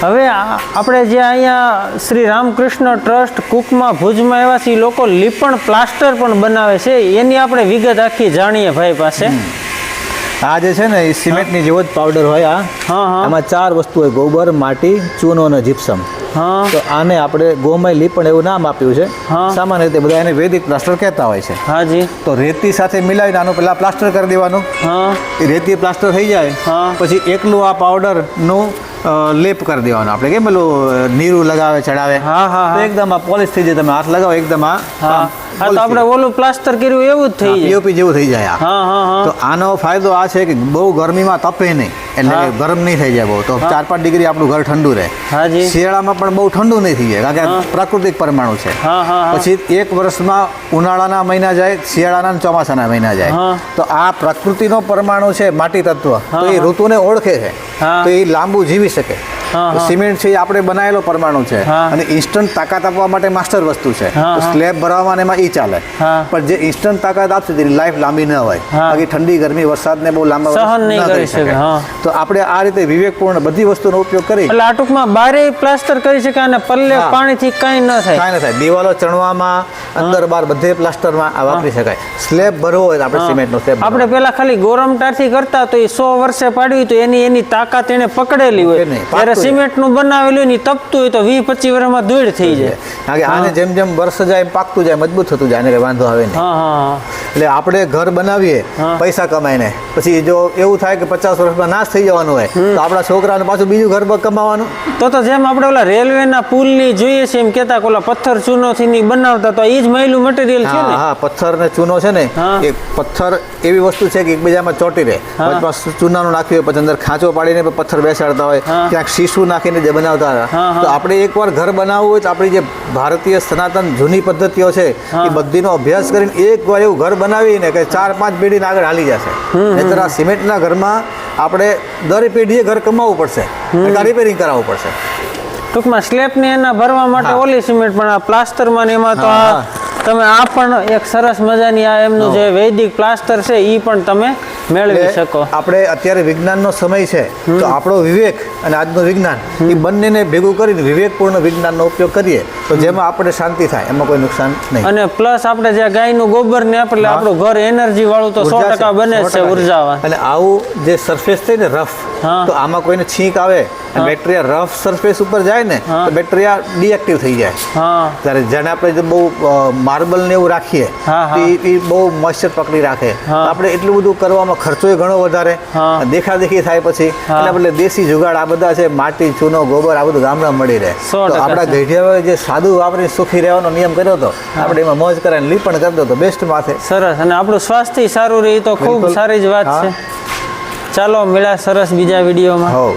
હવે આપણે જે અહીંયા શ્રી રામકૃષ્ણ ટ્રસ્ટ કુકમાં ભુજમાં એવા છે લોકો લીપણ પ્લાસ્ટર પણ બનાવે છે. એની આપણે વિગત આખી જાણીએ ભાઈ પાસે. આ જે છે ને એ સિમેન્ટની જેવો જ પાવડર હોય આ. હા હા. એમાં ચાર વસ્તુ હોય ગોબર માટી ચૂનો અને જીપ્સમ હા. તો આને આપણે ગોમય લીપણ એવું નામ આપ્યું છે. હા. સામાન્ય રીતે બધા એને વૈદિક પ્લાસ્ટર કહેતા હોય છે. હાજી તો રેતી સાથે મિલાવીને આનું પહેલાં પ્લાસ્ટર કરી દેવાનું. હા. એ રેતી પ્લાસ્ટર થઈ જાય. હા. પછી એકલું આ પાવડરનું લેપ કરી દેવાનું આપણે. કેમ પેલું નીરું લગાવે ચડાવે? હા, હા. એકદમ આ પોલિશ થઈ જાય તમે હાથ લગાવો એકદમ આ હા. હા તો આપણે ઓલું પ્લાસ્ટર કર્યું એવું જ થઈ જાય. પીઓપી જેવું થઈ જાય હા હા હા. તો આનો ફાયદો આ છે કે બહુ ગરમીમાં તપે નહીં. એટલે ગરમ નહીં થઈ જાય બહુ. તો ચાર પાંચ ડિગ્રી આપણું ઘર ઠંડુ રહે. શિયાળામાં પણ બહુ ઠંડુ નહીં થઈ જાય કારણ કે પ્રાકૃતિક પરમાણુ છે. પછી એક વર્ષમાં ઉનાળાના મહિના જાય શિયાળાના ચોમાસાના મહિના જાય. તો આ પ્રકૃતિનો પરમાણુ છે માટી તત્વ. તો એ ઋતુને ઓળખે છે. તો એ લાંબુ જીવી શકે. સિમેન્ટ છે આપણે બનાવેલો પરમાણુ છે. અને ઇન્સ્ટન્ટ તાકાત આપવા માટે માસ્ટર વસ્તુ છે. સ્લેબ ભરાવવામાં એમાં એ ચાલે. પણ જે ઇન્સ્ટન્ટ તાકાત આપશે તેની લાઈફ લાંબી ન હોય. બાકી ઠંડી ગરમી વરસાદને બહુ લાંબા સહન નહીં કરી શકે, તો આપણે આ રીતે વિવેકપૂર્ણ બધી વસ્તુનો ઉપયોગ કરી એટલે આ ટૂંકમાં બારે પ્લાસ્ટર કરી શકે અને પલ્લે પાણીથી કાંઈ ન થાય. કાંઈ ન થાય. દિવાલો ચણવામાં અંદર બાર બધે પ્લાસ્ટરમાં આ વાપરી શકાય. સ્લેબ ભરવો હોય આપણે સિમેન્ટનો સ્લેબ આપણે પેલા ખાલી ગોરમટાથી કરતા તો એ સો વર્ષે પાડ્યું તો એની એની તાકાત એને પકડેલી હોય. ત્યારે સિમેન્ટનું બનાવેલું ની તપતું હોય તો વીસ પચીસ વર્ષમાં ધૂળ થઈ જાય. કારણ કે આને જેમ જેમ વર્ષ જાય પાકતું જાય મજબૂત થતું જાય એને વાંધો આવે નહીં. હા હા. એટલે આપણે ઘર બનાવીએ. પૈસા કમાઈને. પછી જો એવું થાય કે પચાસ વર્ષમાં નાશ થઈ જવાનું હોય તો આપણા છોકરાને પાછું બીજું ઘર કમાવાનું. તો તો જેમ આપણે ઓલા રેલવેના પુલની જોઈએ છે એમ કહેતા ઓલા પથ્થર ચૂનોથી ની બનાવતા તો એ જ મહિલું મટીરિયલ છે હા ને? હા પથ્થર ને ચૂનો છે ને એ પથ્થર એવી વસ્તુ છે કે એકબીજામાં ચોટી રહે. વચમાં ચૂનાનું નાખ્યું હોય પછી અંદર ખાંચો પાડીને પથ્થર બેસાડતા હોય ક્યાંક શીશુ નાખીને જે બનાવતા હતા. તો આપણે એકવાર ઘર બનાવવું હોય તો આપણી જે ભારતીય સનાતન જૂની પદ્ધતિઓ છે એ બધીનો અભ્યાસ કરીને એકવાર એવું ઘર બનાવીને કે ચાર પાંચ પેઢીને આગળ હાલી જશે. નહીતર આ સિમેન્ટના ઘરમાં આપણે દર પેઢીએ ઘર કમાવવું પડશે રિપેરિંગ કરાવવું પડશે. ટૂંકમાં સ્લેબને એના ભરવા માટે ઓલી સિમેન્ટ પણ આ પ્લાસ્ટરમાં ને એમાં તો તમે આ પણ એક સરસ મજાની આ એમનું જે વૈદિક પ્લાસ્ટર છે એ પણ તમે મેળવી શકો. આપણે અત્યારે વિજ્ઞાનનો સમય છે તો આપણો વિવેક અને આજનું વિજ્ઞાન એ બંનેને ભેગું કરીને વિવેકપૂર્ણ વિજ્ઞાનનો ઉપયોગ કરીએ. તો જેમાં આપણે શાંતિ થાય એમાં કોઈ નુકસાન નહીં. અને પ્લસ આપણે જે ગાયનું ગોબર ને આપણે આપણું ઘર એનર્જી વાળું તો સો ટકા બને છે ઊર્જા અને આવું જે સરફેસ થઈ ને રફ તો આમાં કોઈને છીંક આવે બેક્ટેરિયા રફ સરફેસ ઉપર જાય ને તો બેક્ટેરિયા ડીએક્ટિવ થઈ જાય. ત્યારે જેને આપણે બહુ માર્બલ ને એવું રાખીએ એ બહુ મોઇસ્ચર પકડી રાખે. આપણે એટલું બધું કરવામાં ખર્ચો ઘણો વધારે. દેખાદેખી થાય પછી. એટલે દેશી જુગાડ આ બધા છે માટી ચૂનો ગોબર આ બધું ગામડા મળી રહે. તો આપણા ગઢિયા જે સાદું આપણે સુખી રહેવાનો નિયમ કર્યો હતો. આપણે એમાં મોજ કરાવીને લીપણ કરી દો તો બેસ્ટ માથે. સરસ. અને આપણું સ્વાસ્થ્ય સારું રહે તો ખૂબ સારી જ વાત છે. ચાલો મળ્યા સરસ બીજા વિડીયોમાં. હોવ.